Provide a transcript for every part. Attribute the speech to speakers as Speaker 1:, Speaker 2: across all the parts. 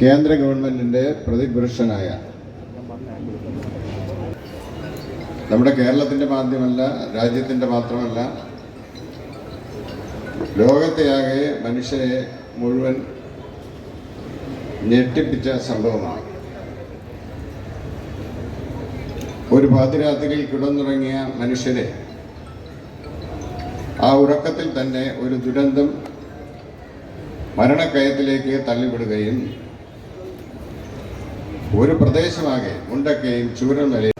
Speaker 1: കേന്ദ്ര ഗവൺമെന്റിന്റെ പ്രതിപുരുഷനായ നമ്മുടെ കേരളത്തിന്റെ മാധ്യമല്ല രാജ്യത്തിന്റെ മാത്രമല്ല ലോകത്തെയാകെ മനുഷ്യരെ മുഴുവൻ ഞെട്ടിപ്പിച്ച സംഭവമാണ്. ഒരു പാതിരാത്രിയിൽ കിടന്നുറങ്ങിയ മനുഷ്യരെ ആ ഉറക്കത്തിൽ തന്നെ ഒരു ദുരന്തം മരണക്കയത്തിലേക്ക് തള്ളിവിടുകയും ഒരു പ്രദേശമാകെ മുണ്ടക്കയും ചൂരം ചൂരൽമലയും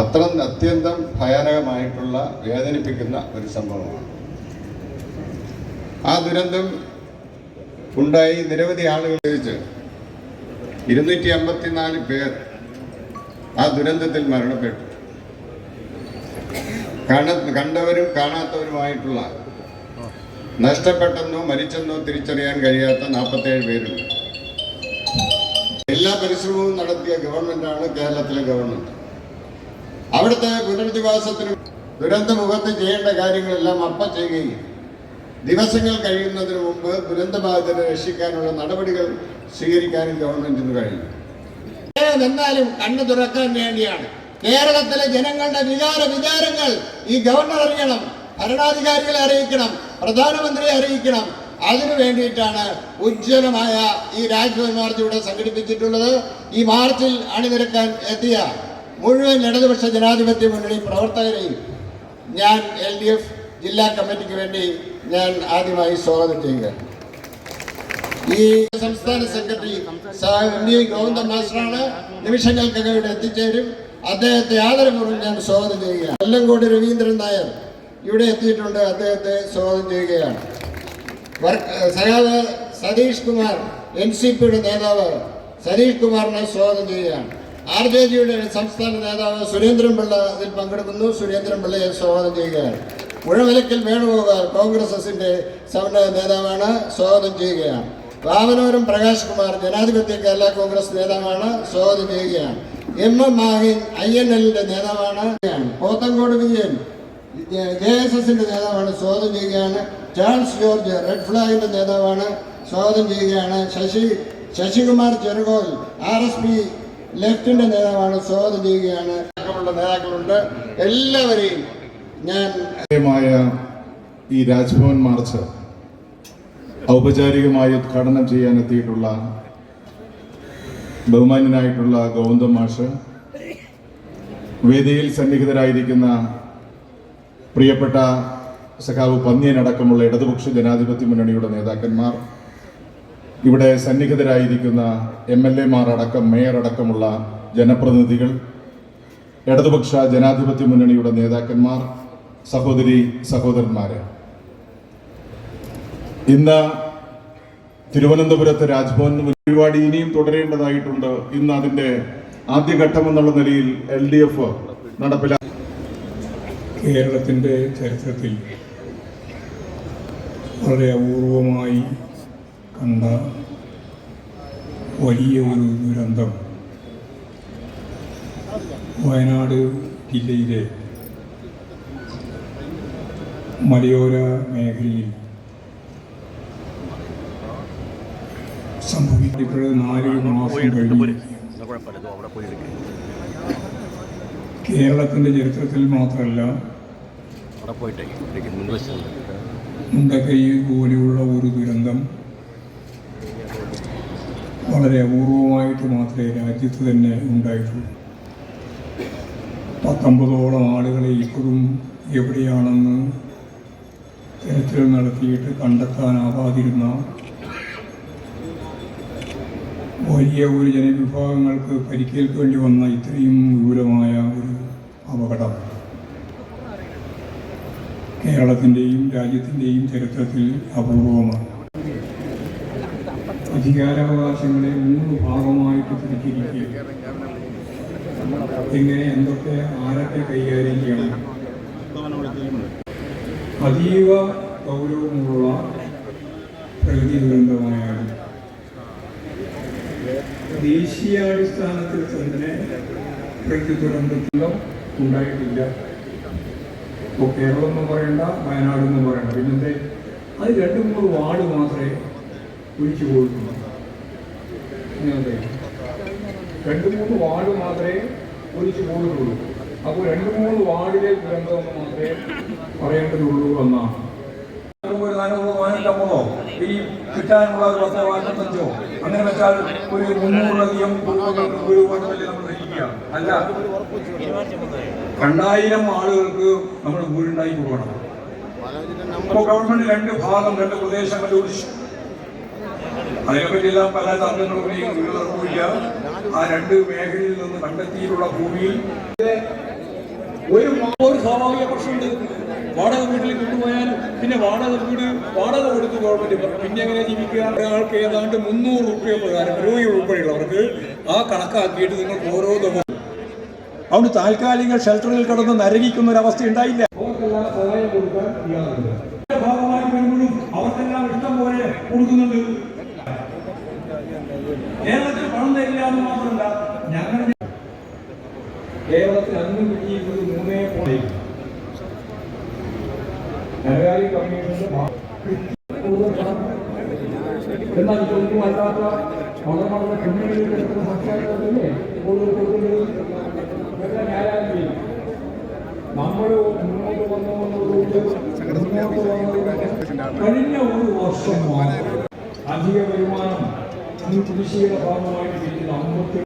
Speaker 1: അത്ര അത്യന്തം ഭയാനകമായിട്ടുള്ള വേദനിപ്പിക്കുന്ന ഒരു സംഭവമാണ്. ആ ദുരന്തം ഉണ്ടായി നിരവധി ആളുകൾ ഇരുന്നൂറ്റി അമ്പത്തിനാല് പേർ ആ ദുരന്തത്തിൽ മരണപ്പെട്ടു. കാണ കണ്ടവരും കാണാത്തവരുമായിട്ടുള്ള നഷ്ടപ്പെട്ടെന്നോ മരിച്ചെന്നോ തിരിച്ചറിയാൻ കഴിയാത്ത നാൽപ്പത്തേഴ് പേരുണ്ട്. എല്ലാ പരിശ്രമവും നടത്തിയ ഗവൺമെന്റാണ് കേരളത്തിലെ ഗവൺമെന്റ്. അവിടുത്തെ പുനരധിവാസത്തിന് ദുരന്തമുഖത്ത് ചെയ്യേണ്ട കാര്യങ്ങളെല്ലാം അപ്പ ചെയ്യുകയും ദിവസങ്ങൾ കഴിയുന്നതിന് മുമ്പ് ദുരന്തബാധിതരെ രക്ഷിക്കാനുള്ള നടപടികൾ സ്വീകരിക്കാനും ഗവൺമെന്റിന് കഴിഞ്ഞു.
Speaker 2: എന്നാലും കണ്ണു തുറക്കാൻ വേണ്ടിയാണ്. കേരളത്തിലെ ജനങ്ങളുടെ വികാര വിചാരങ്ങൾ ഈ ഗവർണർ അറിയണം ഭരണാധികാരികളെ അറിയിക്കണം പ്രധാനമന്ത്രിയെ അറിയിക്കണം. അതിനു വേണ്ടിയിട്ടാണ് ഉജ്ജ്വലമായ ഈ രാജ്ഭവൻ മാർച്ച് ഇവിടെ സംഘടിപ്പിച്ചിട്ടുള്ളത്. ഈ മാർച്ചിൽ അണിനിരക്കാൻ എത്തിയ മുഴുവൻ ഇടതുപക്ഷ ജനാധിപത്യ മുന്നണി പ്രവർത്തകരെയും ഞാൻ എൽ ഡി എഫ് ജില്ലാ കമ്മിറ്റിക്ക് വേണ്ടി ഞാൻ ആദ്യമായി സ്വാഗതം ചെയ്യുക ഈ സംസ്ഥാന സെക്രട്ടറി സഹി വി ഗോവിന്ദൻ മാസ്റ്ററാണ് നിമിഷങ്ങൾക്കകം ഇവിടെ എത്തിച്ചേരും. അദ്ദേഹത്തെ ആദരപൂർവം ഞാൻ സ്വാഗതം ചെയ്യുകയാണ്. കൊല്ലംകോട് രവീന്ദ്രൻ നായർ ഇവിടെ എത്തിയിട്ടുണ്ട്. അദ്ദേഹത്തെ സ്വാഗതം ചെയ്യുകയാണ്. സഹാവ് സതീഷ് കുമാർ എൻ സി പിയുടെ നേതാവ്. സതീഷ് കുമാറിനെ സ്വാഗതം ചെയ്യുകയാണ്. ആർ ജെ ജിയുടെ സംസ്ഥാന നേതാവ് സുരേന്ദ്രൻ പിള്ള ഇതിൽ പങ്കെടുക്കുന്നു. സുരേന്ദ്രൻ പിള്ളയെ സ്വാഗതം ചെയ്യുകയാണ്. മുഴവലക്കൽ വേണുഗോപാൽ കോൺഗ്രസ് എസിന്റെ സമന്വയ നേതാവാണ് സ്വാഗതം ചെയ്യുകയാണ്. വാമനോരം പ്രകാശ് കുമാർ ജനാധിപത്യ കേരള കോൺഗ്രസ് നേതാവാണ് സ്വാഗതം ചെയ്യുകയാണ്. M. M. Mahin I N എല്ലിന്റെ നേതാവാണ് പോത്തങ്കോട് വിജയൻ ജെ എസ് എസിന്റെ നേതാവാണ് സ്വാഗതം ചെയ്യുകയാണ്. ചാൾസ് ജോർജ് റെഡ് ഫ്ലാഗിന്റെ നേതാവാണ്. സ്വാഗതം ചെയ്യുകയാണ് Sasi Sasikumar Cherukol R S P ലെഫ്റ്റിന്റെ നേതാവാണ്. സ്വാഗതം ചെയ്യുകയാണ്. നേതാക്കളുണ്ട്. എല്ലാവരെയും ഞാൻ
Speaker 3: ഈ രാജ്ഭവൻ മാർച്ച് ഔപചാരികമായി ഉദ്ഘാടനം ചെയ്യാനെത്തിയിട്ടുള്ള ബഹുമാന്യനായിട്ടുള്ള ഗോവിന്ദൻ മാഷ് വേദിയിൽ സന്നിഹിതരായിരിക്കുന്ന പ്രിയപ്പെട്ട സഖാവ് പന്നിയനടക്കമുള്ള ഇടതുപക്ഷ ജനാധിപത്യ മുന്നണിയുടെ നേതാക്കന്മാർ ഇവിടെ സന്നിഹിതരായിരിക്കുന്ന എം എൽ എമാർ അടക്കം മേയർ അടക്കമുള്ള ജനപ്രതിനിധികൾ ഇടതുപക്ഷ ജനാധിപത്യ മുന്നണിയുടെ നേതാക്കന്മാർ സഹോദരി സഹോദരന്മാരെ. ഇന്ന് തിരുവനന്തപുരത്ത് രാജ്ഭവൻ പരിപാടി ഇനിയും തുടരേണ്ടതായിട്ടുണ്ട്. ഇന്ന് അതിന്റെ ആദ്യഘട്ടം എന്നുള്ള നിലയിൽ എൽ ഡി എഫ് നടപ്പിലാക്കി
Speaker 4: കേരളത്തിന്റെ ചരിത്രത്തിൽ വളരെ അപൂർവമായി കണ്ട വലിയ ഒരു ദുരന്തം. വയനാട് ജില്ലയിലെ മലയോര മേഖലയിൽ സംഭവിക്കപ്പെട്ട നാല് മാസം കഴിഞ്ഞു കേരളത്തിന്റെ ചരിത്രത്തിൽ മാത്രമല്ല മുണ്ടക്കൈ പോലെയുള്ള ഒരു ദുരന്തം വളരെ അപൂർവമായിട്ട് മാത്രമേ രാജ്യത്ത് തന്നെ ഉണ്ടായിട്ടുള്ളൂ. പത്തൊമ്പതോളം ആളുകളെ ഇപ്പോഴും എവിടെയാണെന്ന് തിരച്ചിൽ നടത്തിയിട്ട് കണ്ടെത്താനാവാതിരുന്ന വലിയ ഒരു ജനവിഭാഗങ്ങൾക്ക് പരിക്കേൽക്കേണ്ടി വന്ന ഇത്രയും വിപുലമായ ഒരു അപകടം. കേരളത്തിന്റെയും രാജ്യത്തിന്റെയും ചരിത്രത്തിൽ അപൂർവമാണ്. അധികാരാവകാശങ്ങളെ മൂന്ന് ഭാഗമായിട്ട് തിരിച്ചിരിക്കുക. എങ്ങനെ എന്തൊക്കെ ആരൊക്കെ കൈകാര്യം ചെയ്യണം? അതീവ ഗൗരവമുള്ള പ്രകൃതി ദുരന്തമായാലും ദേശീയാടിസ്ഥാനത്തിൽ തന്നെ പ്രകൃതി ദുരന്തത്തിലോ ഉണ്ടായിട്ടില്ല. ഇപ്പോൾ കേരളം എന്ന് പറയണ്ട വയനാട് എന്ന് പറയണ്ട. പിന്നെന്തേ അത് രണ്ട് മൂന്ന് വാർഡ് മാത്രമേ ഒഴിച്ചു പോയിട്ടുള്ളൂ
Speaker 5: രണ്ട് മൂന്ന് വാർഡ് മാത്രമേ ഒഴിച്ചു പോയിട്ടുള്ളൂ അപ്പോൾ രണ്ട് മൂന്ന് വാർഡിലെ ദുരന്തമെന്ന് മാത്രമേ പറയേണ്ടതുള്ളൂ എന്നാണ് ോ.
Speaker 6: ഈ കിട്ടാനുള്ള ഒരു പത്തോ അങ്ങനെ വെച്ചാൽ ഒരു മുന്നൂറിലധികം കുടുംബങ്ങൾക്ക് ഒരു കുടുംബത്തിൽ അല്ല. രണ്ടായിരം ആളുകൾക്ക് നമ്മൾ വീടുണ്ടായി കൊടുക്കണം. ഇപ്പോൾ ഗവൺമെന്റ് രണ്ട് ഭാഗം രണ്ട് പ്രദേശങ്ങളിൽ ഒഴിച്ചു അതിനെപ്പറ്റിയെല്ലാം പല തർക്കങ്ങളും ഉന്നയിക്കുന്നില്ല ആ രണ്ട് മേഖലയിൽ നിന്ന് കണ്ടെത്തിയിട്ടുള്ള ഭൂമിയിൽ
Speaker 4: ഒരു സ്വാഭാവിക പ്രശ്നമുണ്ട് വാടക വീട്ടിൽ കൊണ്ടുപോയാൽ പിന്നെ വാടക വീട് വാടക കൊടുത്ത് ഗവൺമെന്റ്. പിന്നെ എങ്ങനെ ജീവിക്കുക? ഒരാൾക്ക് ഏതാണ്ട് മുന്നൂറ് രൂപ പ്രകാരം രോഗി ഉൾപ്പെടെയുള്ളവർക്ക് ആ കണക്കാക്കിയിട്ട് നിങ്ങൾ ഓരോ ദിവസം
Speaker 6: അതുകൊണ്ട് താൽക്കാലിക ഷെൽട്ടറിൽ കിടന്ന് നരകിക്കുന്ന ഒരു അവസ്ഥ ഉണ്ടായില്ല.
Speaker 4: അവർക്കെല്ലാം സഹായം കൊടുക്കാൻ ഭാഗമായിട്ട് വരുമ്പോഴും അവർക്കെല്ലാം ഇഷ്ടം പോലെ കൊടുക്കുന്നുണ്ട്. കേരളത്തിൽ പണം തരില്ല എന്ന് മാത്രമല്ല ഞങ്ങൾ ധനകാര്യ കമ്മീഷന്റെ ഭാ- കൂടുതൽ പണം എന്നാൽ ഇതൊന്നും അല്ലാത്ത വളർന്ന കുഞ്ഞുങ്ങളിൽ കിടക്കുന്ന സംസ്ഥാനത്തല്ലേ കൂടുതൽ കൊടുക്കുന്നത് ഇതെല്ലാം ന്യായാലയം നമ്മൾ മുന്നോട്ട് വന്നതുകൊണ്ട് മുന്നോട്ട് വന്നതിന് കഴിഞ്ഞ ഒരു വർഷം മാത്രം അധിക വരുമാനം ഈ കുടിശ്ശികയുടെ ഭാഗമായിട്ട് കിട്ടുന്ന അമ്പത്തി